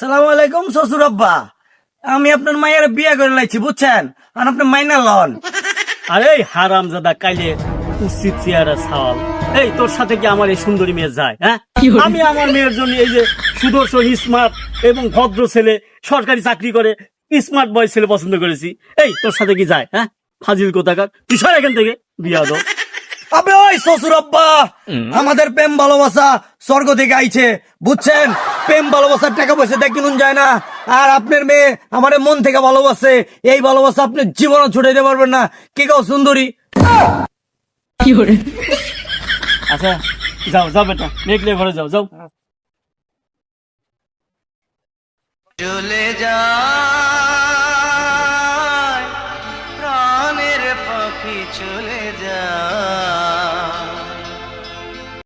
সালাম আলাইকুম শ্বশুর আব্বা। আমি আপনার মায়ের বিয়ে করে লাইছি বুঝছেন? আর আপনি মাইনা লন। আরে হারাম জাদা কাইলে উচিত চেয়ারা ছাওয়াল। এই তোর সাথে কি আমার এই সুন্দরী মেয়ে যায় হ্যাঁ? আমি আমার মেয়ের জন্য এই যে সুদর্শন স্মার্ট এবং ভদ্র ছেলে সরকারি চাকরি করে স্মার্ট বয় ছেলে পছন্দ করেছি। এই তোর সাথে কি যায় হ্যাঁ? ফাজিল কোথাকার? তুই সর এখান থেকে বিয়া দো আবে ওই শ্বশুর আব্বা আমাদের প্রেম ভালোবাসা স্বর্গ থেকে আইছে বুঝছেন? প্রেম ভালোবাসার টাকা পয়সা দিয়ে কিনুন যায় না। আর আপনার মেয়ে আমার মন থেকে ভালোবাসে এই ভালোবাসা আপনি জীবনও ছুটে দিতে পারবেন না। কে কাউ সুন্দরী? কি করে আচ্ছা যাও যাও বেটা মেঘ ঘরে যাও যাও। চলে যা চলে যা